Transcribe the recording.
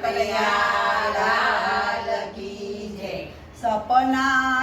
કનૈયા જય. સપના